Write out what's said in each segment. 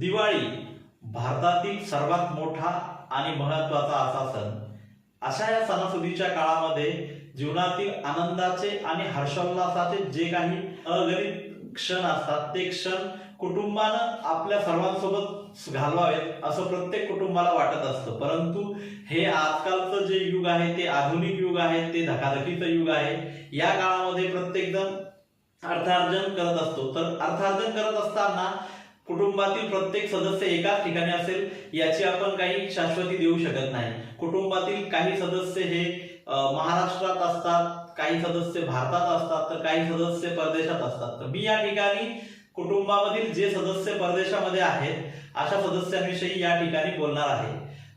दिवाळी भारतातील सर्वात मोठा आणि महत्त्वाचा असा सण. अशा या सणासुदीच्या काळामध्ये जीवनातील आनंदाचे आणि हर्षोल्लासाचे जे काही अगणित क्षण असतात ते क्षण कुटुंबानं आपल्या सर्वांसोबत घालवावेत असं प्रत्येक कुटुंबाला वाटत असतं. परंतु हे आजकालचं जे युग आहे ते आधुनिक युग आहे ते धकाधकीचं युग आहे. या काळामध्ये प्रत्येकजण अर्थार्जन करत असतो. तर अर्थार्जन करत असताना कुटुंबातील प्रत्येक सदस्य एकाच ठिकाणी असेल याची आपण काही शाश्वती देऊ शकत नाही. कुटुंबातील काही सदस्य हे महाराष्ट्रात असतात काही सदस्य भारतात असतात तर काही सदस्य परदेशात असतात. तर मी या ठिकाणी कुटुंबामधील जे सदस्य परदेशामध्ये आहेत अशा सदस्यांविषयी या ठिकाणी बोलणार आहे.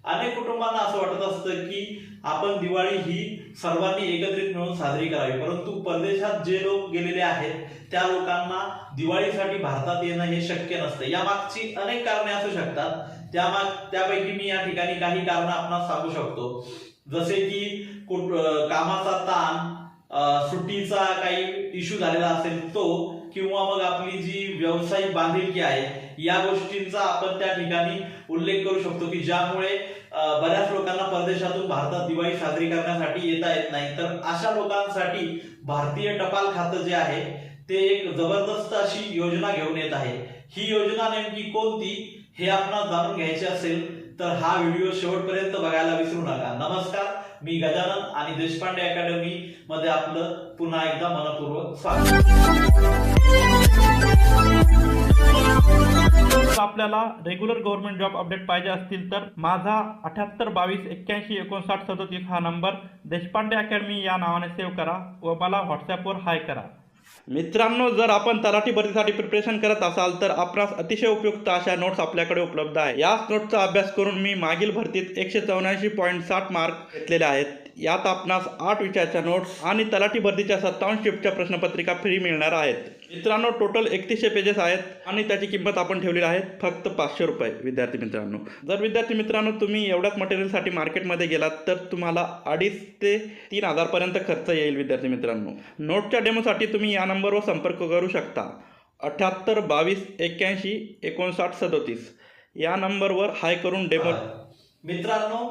अनेक कुटुंबांना असं वाटत असतं की आपण दिवाळी ही सर्वांनी एकत्रित मिळून साजरी करावी. परंतु परदेशात जे लोक गेलेले आहेत त्या लोकांना दिवाळीसाठी भारतात येणं हे शक्य नसतं. यामागची अनेक कारणे असू शकतात. त्यामाग त्यापैकी मी या ठिकाणी काही कारण आपण सांगू शकतो. जसे की कुट कामाचा ताण सुट्टीचा काही इश्यू झालेला असेल तो किंवा मग आपली जी व्यावसायिक बांधिलकी आहे या गोष्टींचा आपण त्या ठिकाणी उल्लेख करू शकतो की ज्यामुळे बऱ्याच लोकांना परदेशातून भारतात दिवाळी साजरी करण्यासाठी येता येत नाही. तर अशा लोकांसाठी भारतीय टपाल खातं जे आहे ते एक जबरदस्त अशी योजना घेऊन येत आहे. ही योजना नेमकी कोणती हे आपण जाणून घ्यायचे असेल तर हा व्हिडिओ शेवटपर्यंत बघायला विसरू नका. नमस्कार मी गजानन आणि देशपांडे अकॅडमी मध्ये आपलं पुन्हा एकदा मनपूर्वक स्वागत. जर आपल्याला रेग्युलर गव्हर्नमेंट जॉब अपडेट पाहिजे असतील तर माझा अठ्याहत्तर बावीस एक्क्याऐंशी एकोणसाठ सदतीस हा नंबर देशपांडे अकॅडमी या नावाने सेव्ह करा व मला व्हॉट्सॲपवर हाय करा. मित्रांनो जर आपण तलाठी भरतीसाठी प्रिपरेशन करत असाल तर आपणास अतिशय उपयुक्त अशा नोट्स आपल्याकडे उपलब्ध आहे. याच नोट्सचा अभ्यास करून मी मागील भरतीत एकशे चौऱ्याऐंशी पॉईंट साठ मार्क घेतलेले आहेत. यात आपणास आठ विषयाच्या नोट्स आणि तलाठी भरतीच्या सत्तावन्न शिफ्टच्या प्रश्नपत्रिका फ्री मिळणार आहेत. मित्रांनो टोटल एकतीसशे पेजेस आहेत आणि त्याची किंमत आपण ठेवलेली आहे फक्त पाचशे रुपये. विद्यार्थी मित्रांनो जर विद्यार्थी मित्रांनो तुम्ही एवढ्याच मटेरियलसाठी मार्केटमध्ये गेलात तर तुम्हाला अडीच ते तीन हजारपर्यंत खर्च येईल विद्यार्थी मित्रांनो. नोटच्या डेमोसाठी तुम्ही या नंबरवर संपर्क करू शकता. अठ्याहत्तर बावीस एक्क्याऐंशी एकोणसाठ सदोतीस. या नंबरवर हाय करून डेमो मित्रांनो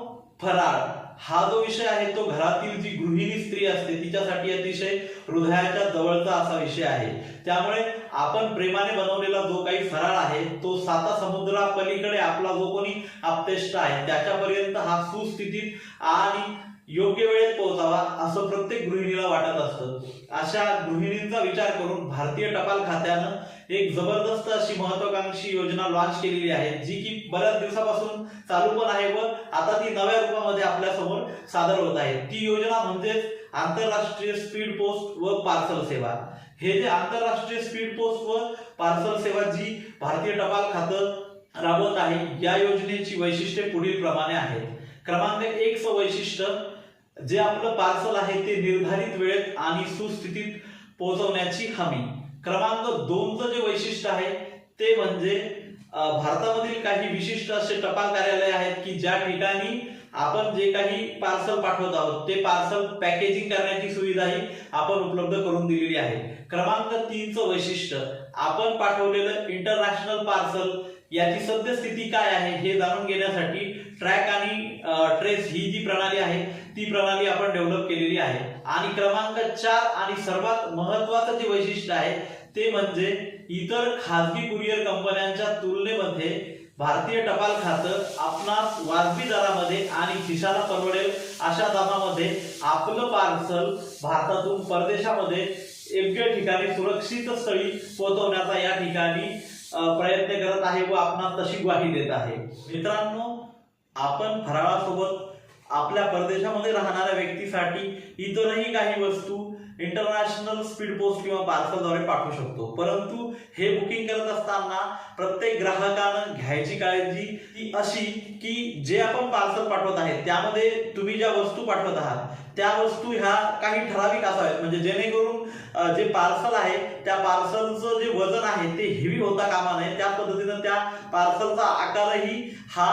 फराळ. हा जो विषय आहे तो घरातील जी गृहिणी स्त्री असते तिच्यासाठी अतिशय हृदयाच्या जवळचा असा विषय आहे. त्यामुळे आपण प्रेमाने बनवलेला जो काही फराळ आहे तो साता समुद्रा पलीकडे आपला जो कोणी आपतेष्ट आहे त्याच्यापर्यंत हा सुस्थितीत आणि योग्य वेळेत पोहोचावा असं प्रत्येक गृहिणीला वाटत असतं. अशा गृहिणींचा विचार करून भारतीय टपाल खात्यानं एक जबरदस्त अशी महत्वाकांक्षी योजना लॉन्च केलेली आहे जी की बऱ्याच दिवसापासून चालू पण आहे व आता ती नव्या रूपामध्ये आपल्यासमोर सादर होत आहे. ती योजना म्हणजेच आंतरराष्ट्रीय स्पीड पोस्ट व पार्सल सेवा. हे जे आंतरराष्ट्रीय स्पीड पोस्ट व पार्सल सेवा जी भारतीय टपाल खातं राबवत आहे या योजनेची वैशिष्ट्ये पुढील प्रमाणे आहेत. क्रमांक एक वैशिष्ट्य जे आपलं पार्सल आहे ते निर्धारित वेळेत आणि सुस्थितीत पोहोचवण्याची हमी. क्रमांक दोनचं जे वैशिष्ट्य आहे ते म्हणजे भारतामधील काही विशिष्ट असे टपाल कार्यालय आहेत की ज्या ठिकाणी आपण जे काही पार्सल पाठवत आहोत ते पार्सल पॅकेजिंग करण्याची सुविधाही आपण उपलब्ध करून दिलेली आहे. क्रमांक तीनचं वैशिष्ट्य आपण पाठवलेलं इंटरनॅशनल पार्सल याची सद्यस्थिती काय आहे हे जाणून घेण्यासाठी ट्रॅक आणि ट्रेस ही जी प्रणाली आहे ती प्रणाली आपण डेव्हलप केलेली आहे. आणि क्रमांक चार आणि सर्वात महत्वाचं जे वैशिष्ट्य आहे ते म्हणजे इतर खाजगी कुरिअर कंपन्यांच्या तुलनेमध्ये भारतीय टपाल खातं आपणास वाजवी दरामध्ये आणि खिशाला परवडेल अशा दामामध्ये आपलं पार्सल भारतातून परदेशामध्ये योग्य ठिकाणी सुरक्षित स्थळी पोहोचवण्याचा या ठिकाणी प्रयत्न करत आहे व आपण तशी ग्वाही देत आहे. मित्रांनो आपण फराळासोबत आपल्या परदेशामध्ये राहणाऱ्या व्यक्तीसाठी इतरही काही वस्तू इंटरनॅशनल स्पीड पोस्ट किंवा पार्सलद्वारे पाठवू शकतो. परंतु हे बुकिंग करत असताना प्रत्येक ग्राहकानं घ्यायची काळजी ती अशी की जे आपण पार्सल पाठवत आहे त्यामध्ये तुम्ही ज्या वस्तू पाठवत आहात त्या वस्तू ह्या काही ठराविक असाव्यात. म्हणजे जेणेकरून जे पार्सल आहे त्या पार्सलचं जे वजन आहे ते हेवी होता कामा नये. त्या पद्धतीनं त्या पार्सलचा आकारही हा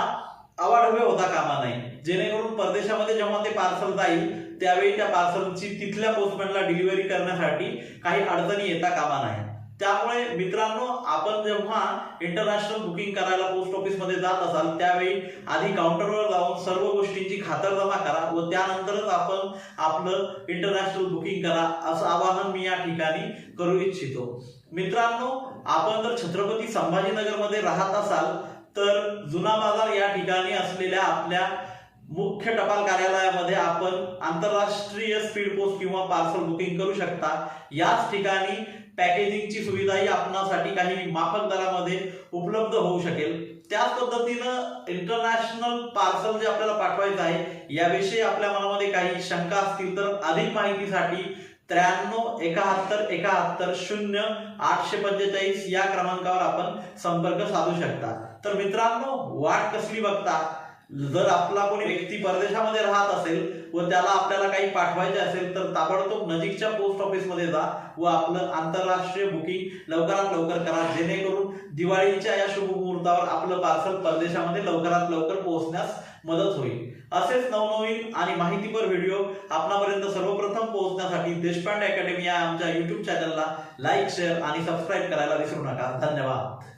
अवाढव्य होता कामा नाही. जेणेकरून परदेशामध्ये जेव्हा ते पार्सल जाईल त्यावेळी त्या पार्सलची तिथल्या पोस्टमॅनला डिलिव्हरी करण्यासाठी काही अडचणी येता कामा नाही. त्यामुळे मित्रांनो आपण जेव्हा इंटरनॅशनल बुकिंग करायला पोस्ट ऑफिसमध्ये जात असाल त्यावेळी आधी काउंटरवर जाऊन सर्व गोष्टींची खातरजमा करा व त्यानंतरच आपण आपलं इंटरनॅशनल बुकिंग करा असं आवाहन मी या ठिकाणी करू इच्छितो. मित्रांनो आपण जर छत्रपती संभाजीनगरमध्ये राहत असाल तर जुना बाजार या ठिकाणी असलेल्या आपल्या मुख्य टपाल कार्यालयामध्ये आपण आंतरराष्ट्रीय स्पीड पोस्ट किंवा पार्सल बुकिंग करू शकता. याच ठिकाणी पॅकेजिंगची सुविधाही आपणासाठी काही माफक दरामध्ये उपलब्ध होऊ शकेल. त्याच पद्धतीनं इंटरनॅशनल पार्सल जे आपल्याला पाठवायचं आहे याविषयी आपल्या मनामध्ये काही शंका असतील तर अधिक माहितीसाठी त्र्याण्णव एकाहत्तर एकाहत्तर शून्य आठशे पंचेचाळीस या क्रमांकावर आपण संपर्क साधू शकता. तर मित्रांनो वाट कसली बघता? जर आपला कोणी व्यक्ती परदेशामध्ये राहत असेल व त्याला आपल्याला काही पाठवायचे असेल तर ताबडतोब नजीकच्या पोस्ट ऑफिसमध्ये जा व आपलं आंतरराष्ट्रीय बुकिंग लवकरात लवकर करा. जेणेकरून दिवाळीच्या या शुभ मुहूर्तावर आपलं पार्सल परदेशामध्ये लवकरात लवकर पोहोचण्यास मदत होईल. असेच नवनवीन आणि माहितीपर व्हिडिओ आपणापर्यंत सर्वप्रथम पोहोचण्यासाठी देशपांडे अकॅडमी या आमच्या युट्यूब चॅनलला लाईक शेअर आणि सबस्क्राईब करायला विसरू नका. धन्यवाद.